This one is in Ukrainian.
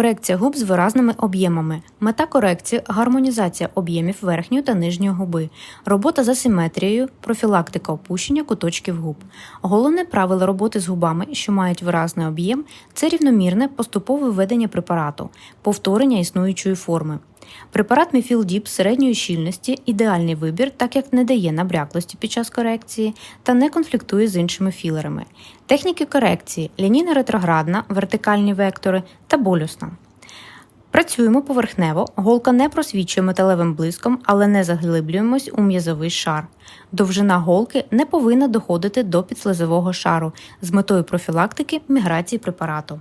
Корекція губ з виразними об'ємами. Мета корекції гармонізація об'ємів верхньої та нижньої губи, робота з симетрією, профілактика опущення куточків губ. Головне правило роботи з губами, що мають виразний об'єм, це рівномірне поступове введення препарату, повторення існуючої форми. Препарат Міфілдіп середньої щільності ідеальний вибір, так як не дає набряклості під час корекції та не конфліктує з іншими філерами. Техніки корекції лінійна ретроградна, вертикальні вектори та болюсна. Працюємо поверхнево, голка не просвічує металевим блиском, але не заглиблюємось у м'язовий шар. Довжина голки не повинна доходити до підслизового шару з метою профілактики міграції препарату.